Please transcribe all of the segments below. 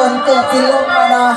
untuk film mana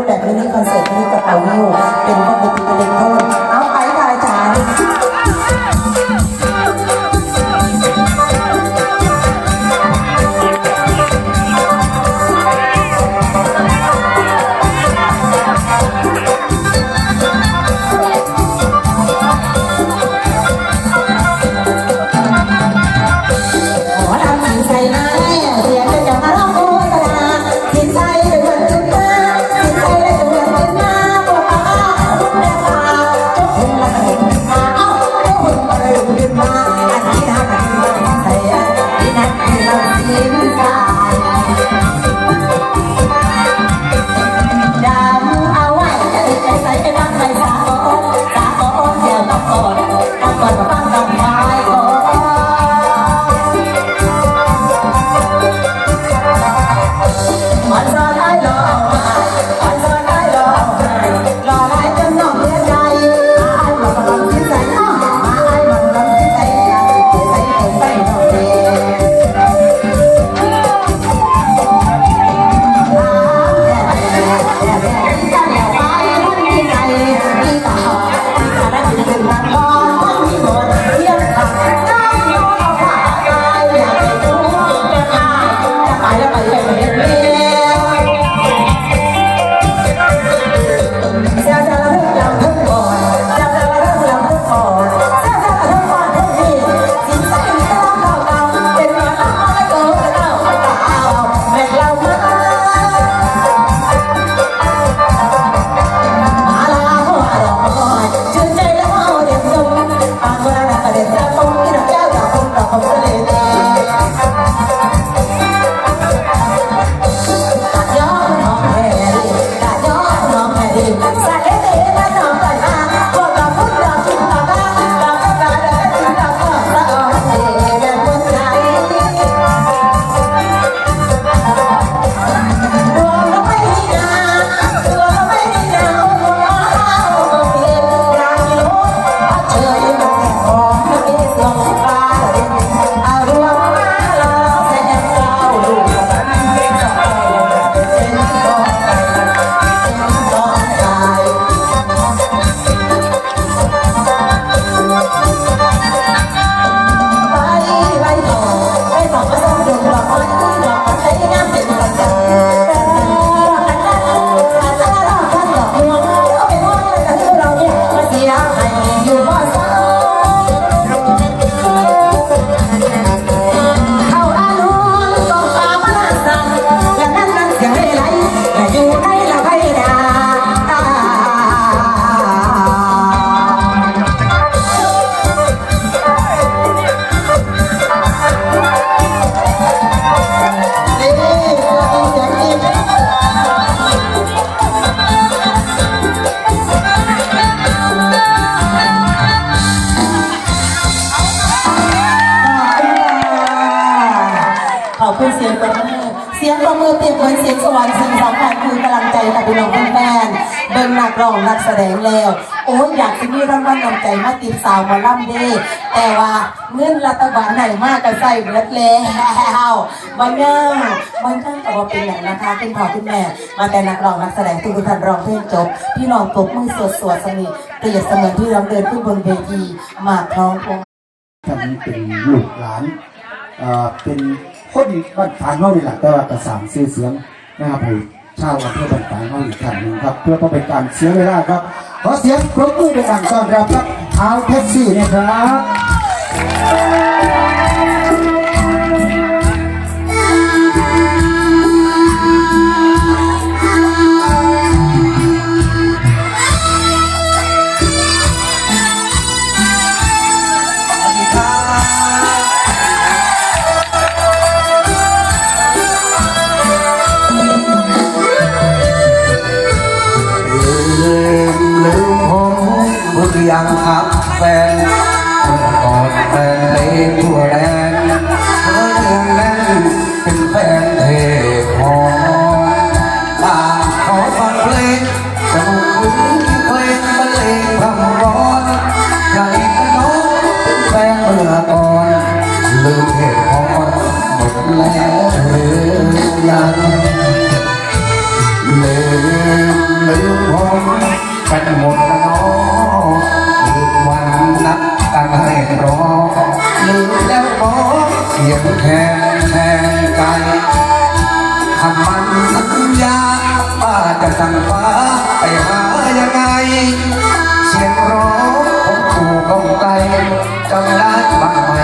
ูปแบบนี้คอนเสิร์ตที่กระเป๋าวิวเป็นพวกบุตรเล็กเพิ่มเอาไปค่ะอาจาร เสียงประมือเปรียบเหมือนเสียงสวรรค์สิ่งสำคัญคือกำลังใจกับพี่น้องแฟนเบิ่งนักร้องนักแสดงแล้ว โอ้ยอยากจะมีรางวัลนำใจมาติดสาวมาล่ำเด้แต่ว่าเงินรัฐบาลไหนมากก็ใส่เบิดแล้วบางย่างบางย่างแต่ว่าเป็นอย่างนะคะเป็นพ่อเป็นแม่ มาแต่นักร้องนักแสดงทุกท่านร้องเพลงจบ พี่น้องตบมือสวดสวดสนิทเปรียบเสมือนที่เราเดินขึ้นบนเวทีมาคล้องพวงท่านนี้เป็นลูกหลานเป็น คนอีกบ้านฝางเขานี่แหละแต่ว่ากระสานชื่อเสียงนะครับให้ชาวอำเภอบ้านฝางเขาอีกครั้งหนึ่งครับ เพื่อเป็นการเสียเวลาครับ ขอเสียงปรบมือเป็นการต้อนรับครับเอาแท็กซี่นะครับ มแล้วหมอเสียงแทนแทนใจคำมันสัญญาว่าจะสั่งฟ้าไปหายังไง เสียงร้องของปู่กองไกลจำได้บ้างไหม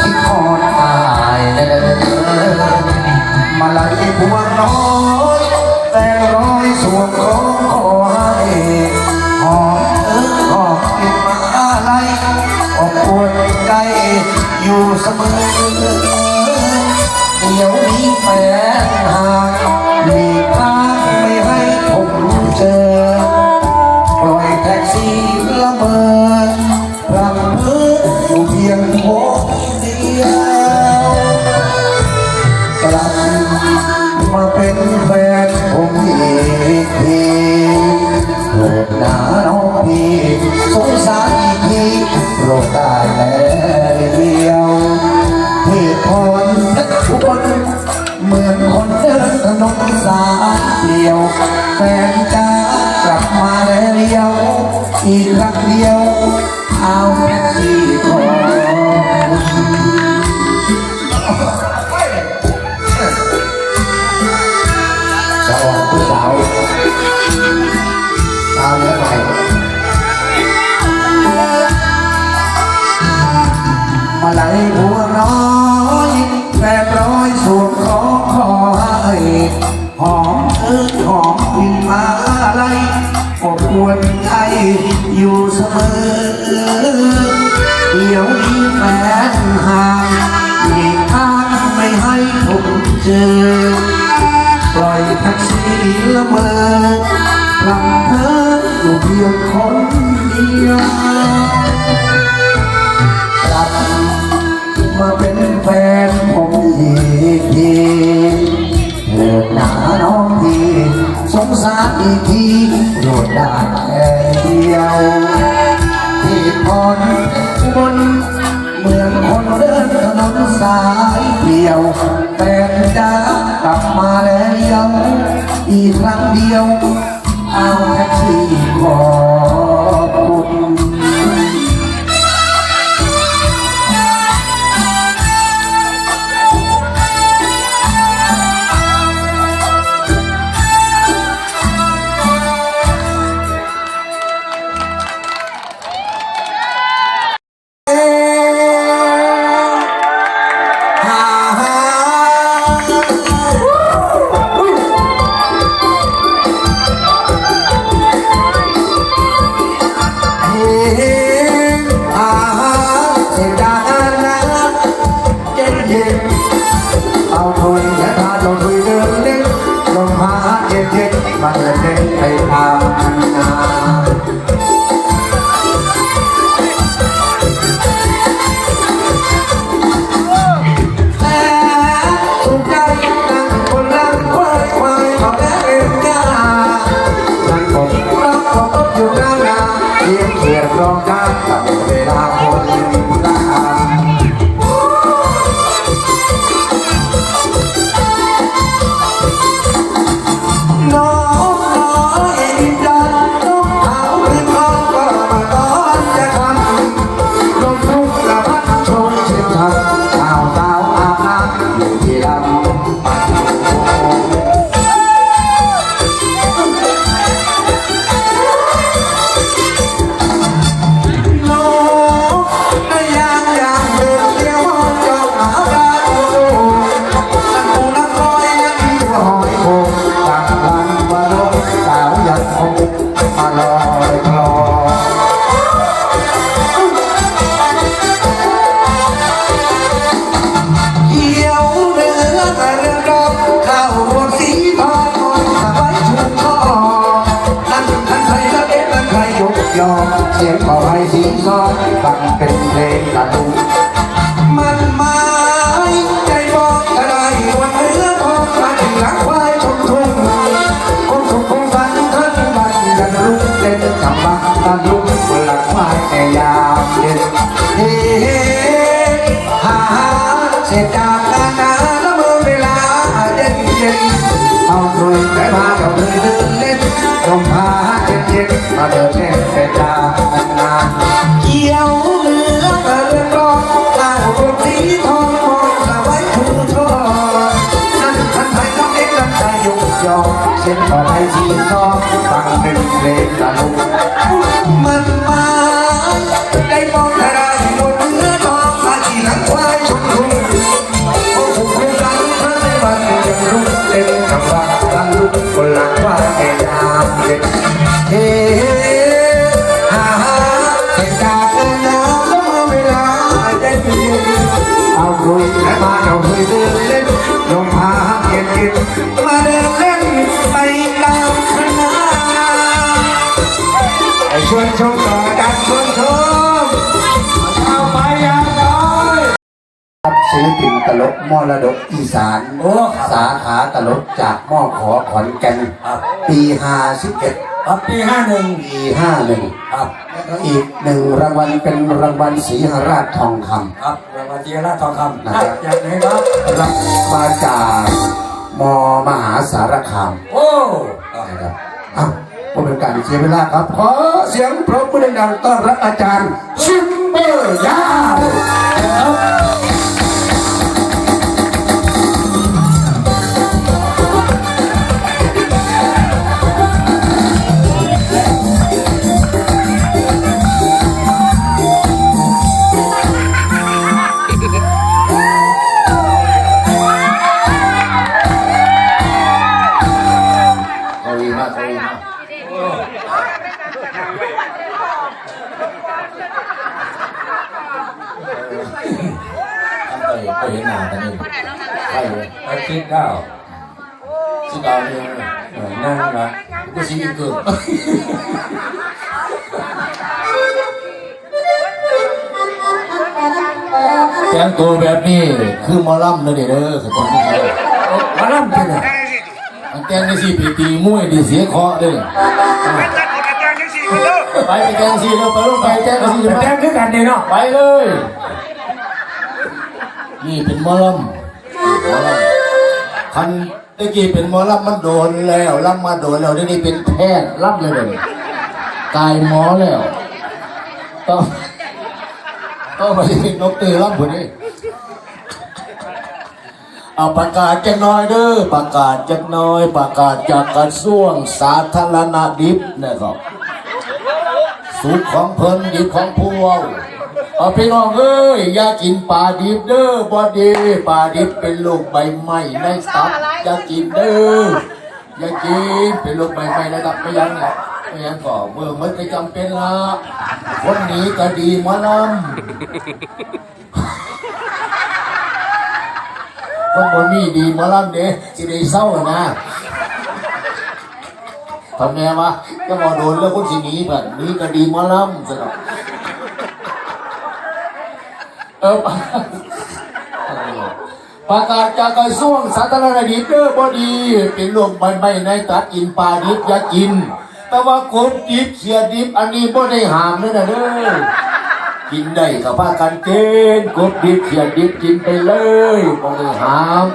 คิดทอดตายเด้อมาลัยพวงน้อยแต่ร้อยสวงขอ อยู่เสมอเดี๋ยวนี้แฟนห่างหลีกทางไม่ให้ผมเจอ ปล่อยแท็กซี่ละเมอ อีกค เมอลำเพ้ออยู่เพียงคนเดียวกลับมาเป็นแฟนผมอีกทีเถิดหนาน้องทีสงสารอีกทีโดดได้แค่เดียวที่พรบนเหมือนคนเดินถนนสายเดียว อีกครั้งเดียว เอาแท็กซี่ขอ เล่ เดินเล่นลมพาเย็นเย็นมาเดินเล่นไปตามคณะไอชวนชมต่อกันชวนชมเอาไปยาน้อยรับศิลปินตลกมรดกอีสานโอ้สาขาตลกจากมอขอขอนแก่นปีห้าสิบเอ็ดปีห้าหนึ่งปีห้าหนึ่งครับ อีกหนึ่งรางวัลเป็นรางวัลศรีหราชทองคครับรางวัลเจริญทองคำนะครับจากไหนครับำรับมาจากมมหาสารคาม โอ้นะครับอ้าวเพื่อเป็นการเสียเวลาครับขอเสียงปรบมือดังๆต้อนรับอาจารย์ชิมเบอร์ยาว ไปคิดดาวคิดดาวเนี่ยเออนั่งนะก็ชีวิตเกิดแต่งตัวแบบนี้คือหมอลำเลยเด้อคือคนที่เขามาล่ำกันเลยมันแต่งในสีปีตีมวยดีเสียเคาะเลยไปไปแต่งสีแล้วไปลงไปแต่งสีแต่ไปแจ้งคือกันเนี่ยเนาะไปเลย นี่เป็นหมอลำหมอลำ คันตะกี้เป็นหมอลำมันโดนแล้วลำมาโดนแล้วทีนี้เป็นแพทย์ลำเลยเลยกายหมอแล้วต้องต้องไปเป็นดอกเตอร์ลำคนนี้เอาประกาศจักหน้อยเด้อประกาศจักหน้อย ประกาศจากกระทรวงสาธารณดิบนะครับสุขของเพิ่นดิบของพวก เอาพี่น้องเอ้ยอย่ากินปลาดิบเด้อบ่ดีปลาดิบเป็นโรคใบไหม้ในตับอย่ากินเด้ออย่ากินเป็นโรคใบไหม้ในตับไม่ยังเนี่ยไม่ยังก็เมื่อมันก็จำเป็นละคนนี้ก็ดีมานำคนบนนี้ดีมาลำเด้สิได้เศร้านะทำไงวะก็มาโดนแล้วคนสิหนีแบบนี้ก็ดีมาลำสนับ เออประกาศจากกระทรวงสาธารณสุขเด้อบอดีเป็นโรคใบไม้ในตัดกินปลาดิบอยากิน แต่ว่ากบดิบเขียดิบอันนี้บ่ได้ห้ามเลยนะเด้อกินได้กับพากันเกณฑ์กบดิบเขียดดิบกินไปเลยบ่ได้ห้าม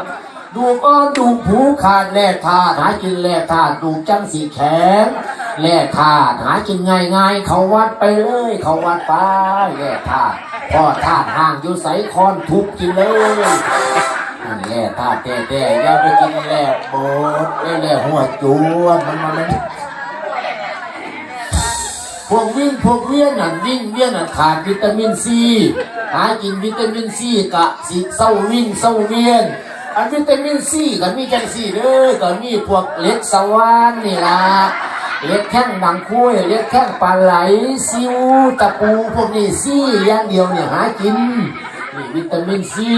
ดูก้อนดูผูขาดแร่ธาหากินแร่ธาดูจังสีแข็ง แร่ธาตุหากินง่ายง่ายๆเขาวัดไปเลย เขาวัดไปแร่ธาตุพ่อธาตุห่างอยู่ใสคอนทุบกินเลยนั่นแหละถ้าแต่แต่อย่าไปกินแหลกโบดแหลกหัวจวนมันมามันพวกวิ่งพวกเวียนนั่นวิ่งเวียนนั่นขาดวิตามินซีหากินวิตามินซีกะสิเศร้าวิ่งเศร้าเวียนอันวิตามินซีก็มีจังซีเด้อก็มีพวกเล็กสวานนี่ล่ะ เล็กแข้งดังคุ้ยเล็กแข้งปลาไหลซิวตะปูพวกนี้ซีอย่างเดียวเนี่ยหากินนี่วิตามินซี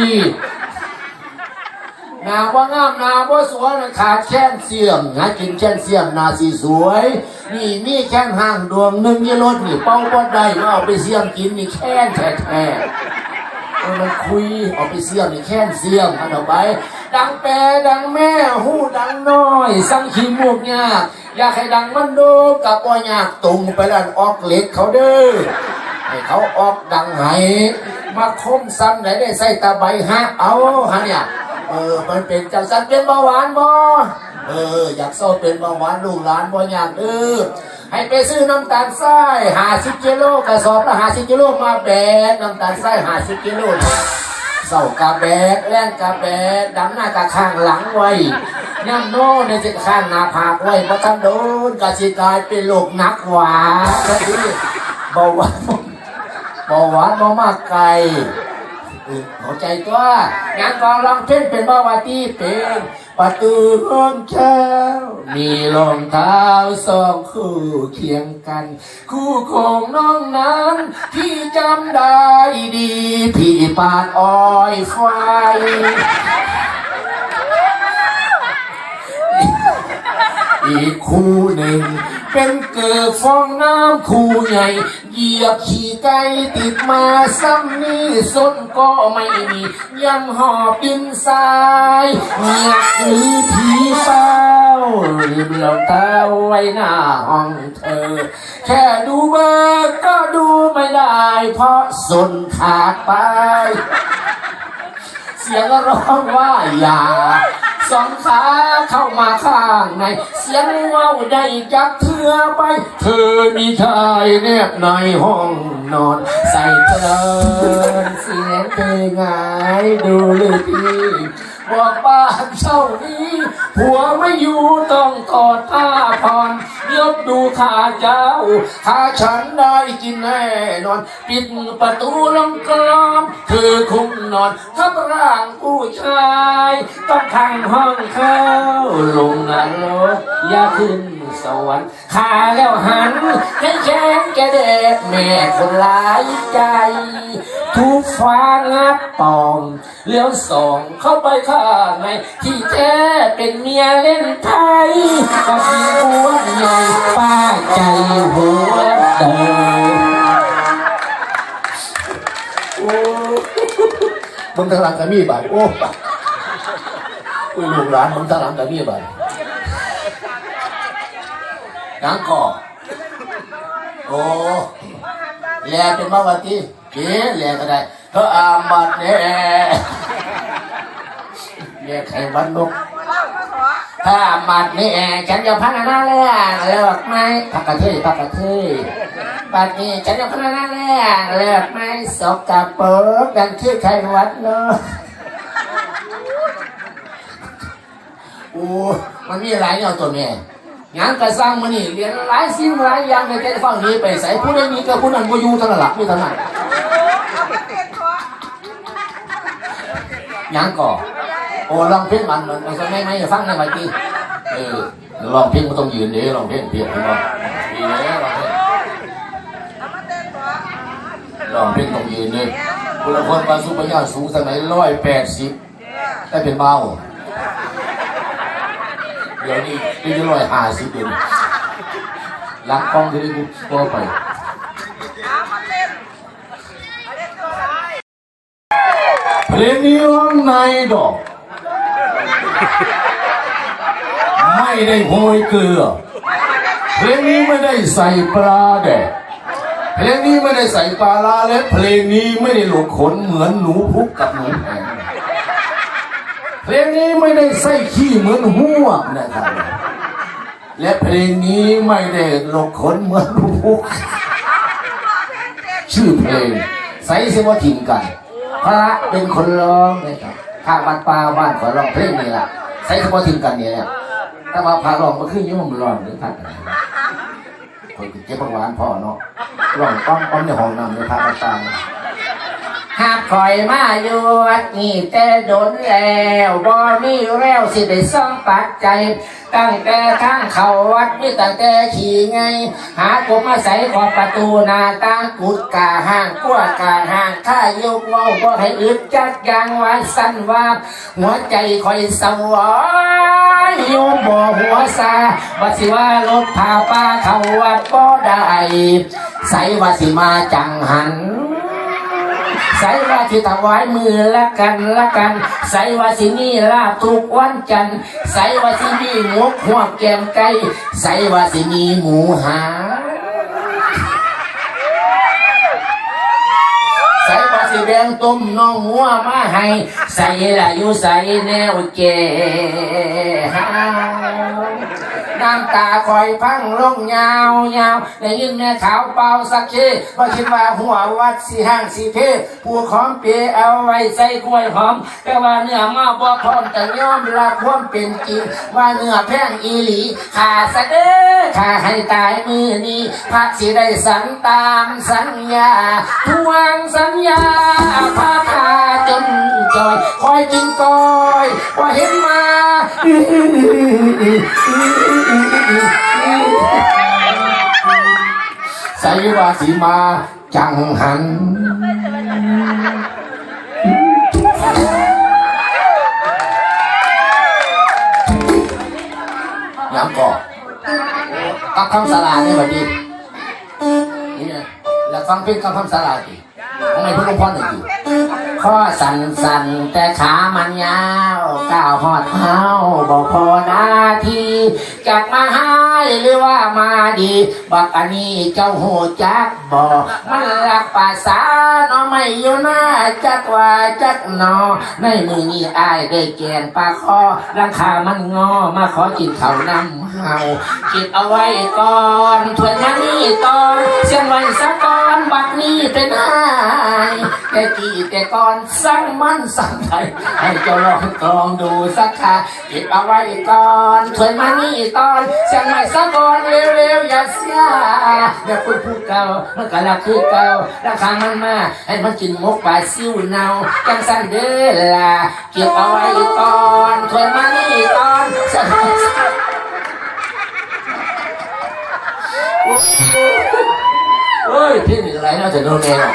นาว่างามนาว่าสวยนะขาดแค้นเสียมหากินแค้นเสียมนาสีสวย นี่มีแค้นห่างดวงหนึ่งยี่รถนี่เป้าบ่ได้เอาไปเสียมกินนี่แค้นแท้ๆ เออมันคุยเอาไปเสียมนี่แค้นเสียมอันเอาไป ดังแปรดังแม่หูดังน้อย สั่งขีมูกยากอยากให้ดังมันโดกับว่ายากตุงไปแล้วออกเล็กเขาเด้อให้เขาออกดังไหมาคมซ้ำไหนได้ใส่ตาใบฮะเอาฮะเนี่ยเออมันเป็นจังสันเป็นเบาหวานบ่เอออยากโซ่เป็นเบาหวานลูกหลานบ่อยากเออ ให้ไปซื้อน้ำตาลทรายหาสิบกิโลกระสอบละหาสิบกิโลมาแบกน้ำตาลทรายหาสิบกิโลเศร้ากะแบกแล่นกะแบกดำหน้ากะข้างหลังไว้ย่ำโน่ในจะข้างหน้าผากไว้เพราะท่านโดนกระสิกลายเป็นโรคหนักหวานก็คือเบาหวานบาหวานบ่มากไกล เข้าใจตัวงานกองร้องเพลงเป็นบ่าวาที่เป็นประตูห้องเช้ามีรองเท้าสองคู่เคียงกัน คู่ของน้องนั้นพี่จำได้ดี พี่ปานอ้อยไฟอีกคู่หนึ่ง เป็นเกิดฟองน้ำคู่ใหญ่ เหยียบขี่ไก่ติดมาซ้ำนี่ส้นก็ไม่มียังหอบดินทรายเหยียบหรือผีเฝ้าลืมรองเท้าไว้หน้าห้องเธอ แค่ดูเบอร์ก็ดูไม่ได้ เพราะส้นขาดไป สียงร้องว่าอย่าสองขาเข้ามาข้างใน เสียงเว่าได้จักเถือไป เธอมีชายแนบในห้องนอน ใส่เพลินเสียงเพลงไงดูเลยพี่บอกบ้านเช่านี้ผัวไม่อยู่ต้องถอดผ้าผ่อน ยกดูข้าเจ้า ถ้าฉันได้กินแน่นอน ปิดประตูลงกลอมเธอคงนอนทับร่างผู้ชาย ต้องทางห้องเข้าลงนรกอย่าขึ้นสวรรค์ข้าแล้วหันให้แข้งแกเด็กแม่คนหลายใจทุกฟ้างัดปองเลี้ยวสองเข้าไปข้างในที่แท้เป็นเมียเล่นไทยก็มีหัวใหญ่ป้าใจหัวเดิมโอ้มึงทางหลังกับมีบาดโอ้อุ้ยลูกหลานมึงทางหลังกับมีบาดนังก่อโอ้แลเป็นมาวาตีเก๋แลก็ได้เธออาบัดเนี่ยแลไขวันนก ถ้าอาบัดนี่ฉันจะพัฒนาแล้วเลิกไหมพักกระเทยพักกระเทยบัดนี้ฉันจะพัฒนาแล้วเลิกไหมสกกระเปิกดังชื่อไขวัดเนาะโอ้มันมีหลายอย่างตัวแม่งานกระสร้างมันนี่เรียนหลายสิ่งหลายอย่างในใจฟังนี้ไปใส่ผู้ใดมีกับผู้นั้นก็อยู่เท่านั้นหลักมีเท่านั้นงานก่อ โอ้ลองเพลงมันมันมันไม่ไม่ฟังในวันที่เออลองเพลงมันต้องยืนเด้ลองเพลงเพียงให้บ่ดีเลยลองเพลงลองเพลงต้องยืนเลยคุณละคนมาสุปัญญาสูงสมัยร้อยแปดสิบได้เป็นเบาเดี๋ยวนี้นี่จะร้อยห้าสิบเดือนหลังกล้องจะได้กูตัวไปเพลงนี้ร้องในดอก ไม่ได้โหยเกลือ เพลงนี้ไม่ได้ใส่ปลาแดดเพลงนี้ไม่ได้ใส่ปลาลาและเพลงนี้ไม่ได้หลงขนเหมือนหนูพุกกับหนูแพงเพลงนี้ไม่ได้ใส่ขี้เหมือนหัวนะครับ และเพลงนี้ไม่ได้หลงขนเหมือนหนูพุก ชื่อเพลงใส่เสว่าทิมกันพระเป็นคนร้องนะครับ ข้างบ้านป่าบ้านขอร้องเพลงนี่แหละใส่สว่าทิมกันเนี่ยถ้าว่าพระร้องมาขึ้นยุ่งมันร้องหรือพัดคนเก็บประวานพ่อเนาะร้องป้อมป้อมในห้องน้ำในพระต่างๆ หากคอยมาอยู่วัดนี่แต่โดนแล้วบ่มีแล้วสิได้ซ่องปักใจ ตั้งแต่ทางเข้าวัดมีตั้งแต่ขี่ไง หากบมาใส่ขอบประตูหน้าต่างกุดกาห้างกั้วกาห้างข้ายกเว้าบ่ให้อึดจักยางไว้สั้นว่า หัวใจคอยสวายโยมบ่หัวซาว่าสิว่ารถพาป้าเข้าวัดบ่ได้ใส่ว่าสิมาจังหัน ใส่ว่าที่ถวายมือละกันละกัน ใส่ว่าสิมีลาบทุกวันจันทร์ใส่ว่าสิมีหมกหัวแกมไก่ใส่ว่าสิมีหมูหาใส่ว่าสิแดงต้มน้องหัวมาให้ ใส่ละอยู่ใส่แนวเจ น้ำตาคอยพังลงยาวยาวได้ยินแม่ขาวเป่าสักทีว่าคิดว่าหัววัดสีห้างสีเพผู้ของเปเอาไว้ใส่กล้วยหอม แต่ว่าเนื้อมาบ่พร้อมแต่ยอมรับความเป็นจริงว่าเนื้อแพงอีหลีขาสะเด้อขาให้ตายมือนี้พระสิได้สันตามสัญญาทวงสัญญาพาพาจนจอยคอยกินกอยว่าเห็นมาใส่วาสีมาจังหันย้ำก่อกับคำสลานี่แบบนี้นี่นะแล้วฟังเพลงกับคำสลาดิของไอ้พวกหลวงพ่อหน่อยดิข้อสั่นสั่นๆแต่ขามันยาวก้าวหอดเท้าบอกพอนาที จากมา ห้หรือว่ามาดีบักอันนี้เจ้าโหจักบอกมันรักภาษาเนาะไม่อยู่หน้าจักว่าจักนอในมือนี้อายได้แกงปลาคอรังคามันงอมาขอกินเขาน้ำเฮาคิดเอาไว้ก่อนถวนมานี่ตอนเสียงไว้สักก่อนบักนี้เป็นอายแต่กี่แต่ก่อนสั่งมันสั่งไทยให้เจ้าลองกลองดูสักค่ะคิดเอาไว้ก่อนถวนมานี่ตอนเสียงไว้สักก่อนเร็วๆอย่าเสียอย่าพูดพูดเก่ามันก็ละคือเก่าราคามันมาให้มันกินมกปลาซิวเนาจังสันเด้อล่ะเก็บเอาไว้ก่อนถวนมานี่ตอนเสียงไว้สักก่อนเฮ้ยพี่นี่อะไรน่าจะโดนแนว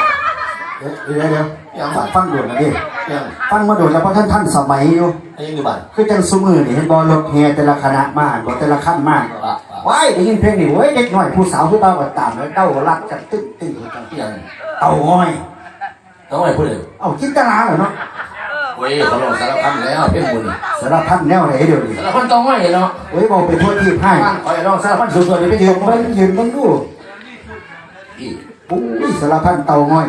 เดี๋ยวเดี๋ยวเดี๋ยวยังฟังฟังด่วนนะดิยังฟังมาด่วนแล้วเพราะท่านท่านสมัยอยู่ไอ้ยังอยู่บ้านคือจังซุมือนี่เห็นบอลรถแห่แต่ละคณะมากรถแต่ละขั้นมากอะว้ายได้ยินเพลงนี่เว้ยเด็กหน่อยผู้สาวผู้เบาก็ตามแล้วเต้ารักกันตึ้งตึ้งกันยังเต่าง้อยต้องไปพูดเลยเอาจินตนาเหรอเนาะเว้ยเขาลงสารพันแล้วเพ่งบุญสารพัดแนวไหนเดี๋ยวนี้สารพันต้องไม่เนาะเว้ยบอกเป็นทั่วที่ให้บ้านคอยลองสารพันสุดๆนี่ไปยืยืนมเบิ้งยืนเบิ้งดูอีปุ้ยสารพัดเต่าง้อย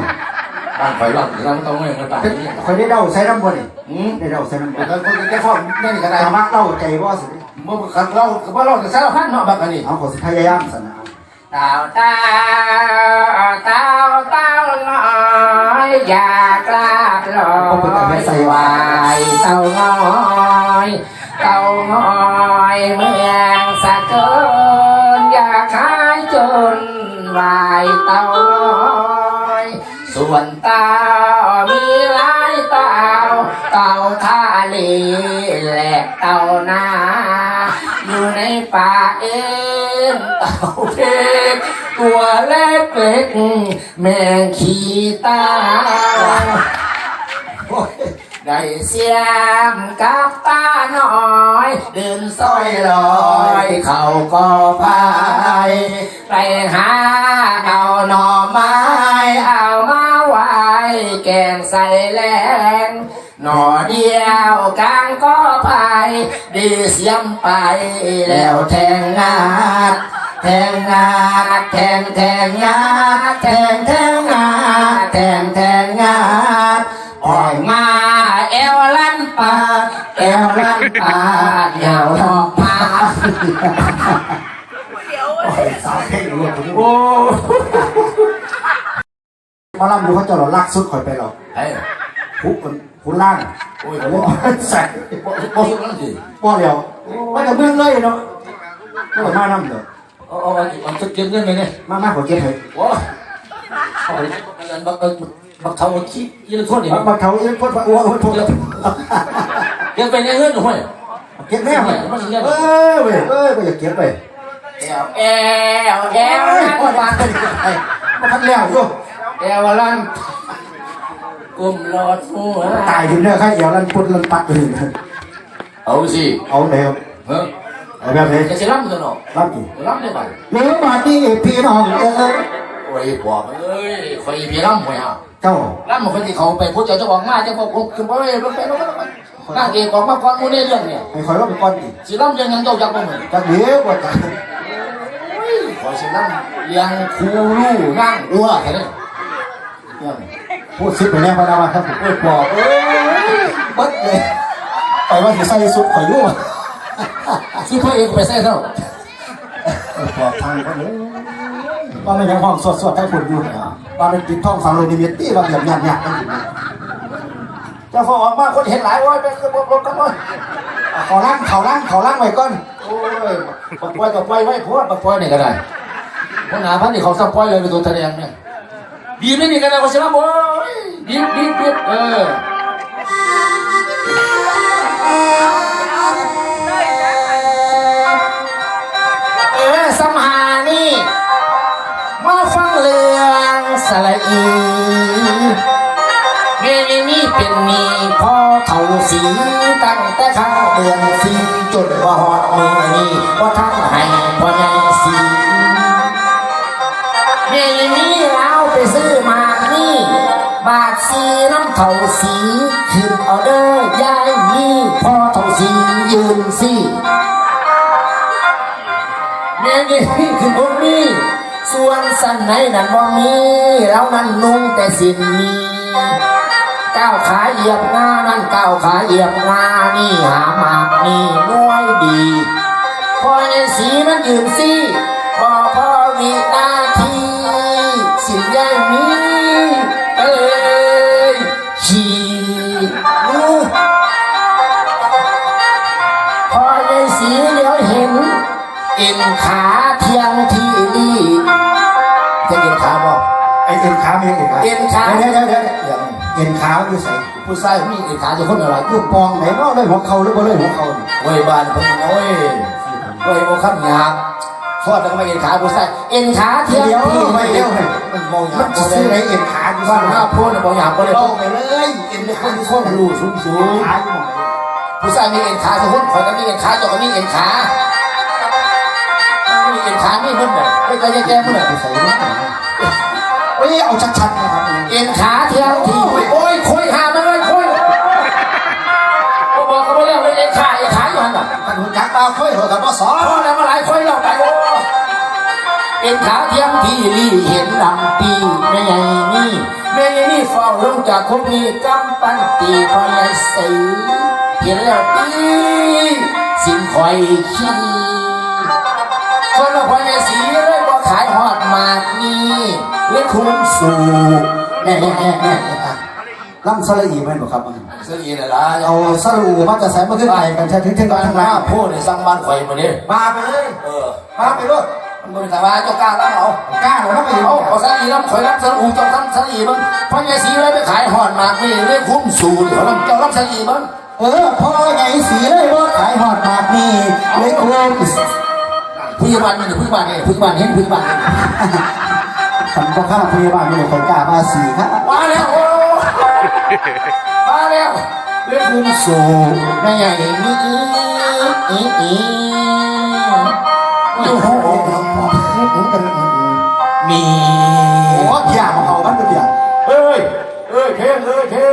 บ้านคอยลองสารพันต้องไม่มาบ้านเป็นนี้คอยได้เดาใส่น้ำบ่นี่อืมได้เดาใส่น้ำบ่แต่คนแค่ฟ้องนั่นก็ได้สามารถเล่าใจว่าสิเมื่อครั้งเราว่าเราจะสารพันเนาะแบบนี้เอาขอสิพยายามสนะตาวตาวตาวตาวน้อยอยากลาบลอยใส่วายเต่าน้อยเต่าน้อยเมืองสะเกินอยากขายจนวายเต่าน้อย ส่วนเต่ามีหลายเต่าเต่าทะเลและเต่านาอยู่ในป่าเองเต่าเพกตัวเล็กเล็กแมงขี้ตาได้เสียมกับตาน้อยเดินซอยลอยเขาก็พายไปหาเอาหน่อไม้เอามา แกงใส่แรงหน่อเดียวกลางก็พายดีเสียมไปแล้วแทงงาดแทงงาดแทงแทงงาดแทงแทงงาดแทงแทงงาดปล่อยมาเอวลั่นปากเอวลั่นปากเหยาวทองมาสาวเพลงรวมโอ้ หมาลำดูเขาเจะหล่อลากสุดข่อยไปหรอกเฮ้ยผู้คนผู้ล่างโอ้ยโอ้โอ้โหยใส่โอ้ยโอ้ยนั่นสิป้อเดียวว่าจะเบื้องเลยเนาะก็มาน้ำเด้อโอ้ยมันจะเก็บเงินไหมเนี่ยมามาขอเก็บให้โอ้ยโอ้ยอันนั้นบักเออบักเทาขี้ยืนทุ่นนี่มาเขาเอ็นพ่นอ้วนพ่นพ่นยังเป็นเงินอยู่ห้วยเก็บแน่เลยเอ้ยเว้ยเอ้ยไม่อยากเก็บไปแอวแอวเอ้ยแอพ่อวมาเป็นไอ้มาพักแล้วอยู่ แอวลันกลุ่มรอดหัวตายอยู่เนี่ยข้าเหี่ยวลันปุ่นลันปัดเลยเอาสิเอาเร็วเฮ้ยเอาแบบนี้จะสิรับตัวเนาะรับกี่รับได้บ่หรือบาดนี้พี่น้องเอ้ยโอ้ยบอกเอ้ยคอยพี่รับหวยอะเจ้ารับมันคนที่เขาไปพูดเจ้าเจ้าของมาเจ้าของคือบ่ได้บ่ไปบ่ไปนางเอกของมาก่อนมู้ในเรื่องเนี่ยให้คอยว่าเป็นก้อนอีกสิรับยังยังเจ้าจักบ่เหมือนจะเดี๋ยวกว่าจะขอสิรับยังครูรู้นั่งอัวแค่นี้ พูดซิปไปแน่พนักงานครับผมเอ้ยบอกเอ้ยบัดเลยไปว่าจะใส่สุดข่อยรู้ซื้อพ่อเอกไปใส่เท่าบอกทางก็เลยว่าไม่ยังห้องสวดสวดให้คนอยู่ว่าเป็นปิดท้องฟังเลยนิมิตตี้ว่าแบบหยาบหยาบกันอยู่เจ้าพ่อออกมาคนเห็นหลายว่าไปขึ้นรถรถกันเลยขอล้างเขาล้างเขาล้างไว้ก่อนโอ้ยปักปล่อยปักปล่อยไว้พวดปักปล่อยนี่ก็ได้พวกหนาพันนี่เขาสับปล่อยเลยเป็นตัวแสดงเนี่ย บีบไม่นี่กันนะก็สิรับโอ้ยบีบบีบบีบเออเออสมหานี่มาฟังเรื่องสละอีเมนี่นี่เป็นนี่พ่อเขาสีตั้งแต่ข้างเดือนสีจนว่าหอดมือนี่ว่าทั้ง เท่าสีขึ้นเอาเด้อยายนี่พ่อเท่าสียืนสีแม่ยี่คือคนนี้ ส่วนสันไหนนั้นบ่มีเรานั้นนุ่งแต่สินนี้ก้าวขาเหยียบงานั้นก้าวขาเหยียบงานี่หามากนี่น้อยดีพอไอ้สีมันยืนสิ เอ็นขาเมียเอ็นขาเอ็นขาเดี๋ยวเดี๋ยวเดี๋ยวเดี๋ยวเอ็นขาอยู่ใส่ผู้ชายมีเอ็นขาจะคนอะไรลูกปองไหนเนาะเลยหัวเข่าหรือบ่เลยหัวเข่าเว้ยบ้านเพิ่นโอ้ยเว้ยโมขันหยาบฟอดแล้วก็มาเอ็นขาผู้ชายเอ็นขาเทียงเดี๋ยวที่ไม่นี่เดี๋ยวให้มันมองหยามับนบ่ซื้ได้อไหนเอ็นขาอยู่ว่าว่าหน้าพูดบอกหยาบก็เลยลงไปเลยเอ็นเป็นคนที่คนรูสูงสูงขาอยู่หมดผู้ชายมีเอ็นขาจะคนข่อยก็มีเอ็นขาเจ้าก็มีเอ็นขามีเอ็นขามีเพิ่นแบบไม่เคยจะแก้เพิ่นแบบใส่เนาะเอ้ยเอาชัดๆนะครับเอ็นขาเที่ยวที่โอ้ยคุยหามาเลยคุยก็บอกเขาไปแล้วเลยเอ็นขาเอ็นขาอยู่หันน่ะมันหูจักตาค่อยหัวกับบ่สอพอแล้วมาหลายคุยแล้วไปโอ้เอ็นขาเที่ยงที่ลี่เห็นดำปีแม่ใหญ่นี่แม่ใหญ่นี่ฟ้องลงจากคุกนี้กำปั้นตีพ่อใหญ่สีเห็นแล้วตีสิ่งคอยขี้ส่วนพ่อใหญ่สีเลยบ่ขายหอดหมากนี่ เลยคุ้มสู่แน่แน่แน่แน่ลำสละอีแม่นบ่ครับสื้อยีนอะไรเอาสลูมาจะใส่มาขึ้นไปกันใช่ถึงถึงบ้านนทาทางงหล่าน้างพูดในสร้างบ้านไฟมาเนี่ยมาไปเลยเออมาไปเลยมันเป็นแต่ว่าเจ้ากล้าแล้วเอากล้าหรือไม่เอาเอาสลีน้ำข่อยรับสลีเจ้าทำสลีมันพราะยายสีเลยไปขายหอนมากนี่เรียกคุ้มสูตรเขาเจ้ารับสลีมันเออพ่อไงสีเลยว่าขายหอดปากนี่เลยกลัวผู้ใหญ่บ้านนี่ผู้ใหญ่บ้านนี่ผู้ใหญ่บ้านเห็นผู้ใหญ่บ้าน ฉันก็ข้าพยาบาลมีคนกล้ามาสีครับมาแล้วมาแล้วเรื่องคุณสูงแม่ใหญ่มีอีอีอีโอ้โหมีโอ้ยอย่ามาเอามันเป็นอย่เอ้ยเอ้ยเท่เอ้ยเท่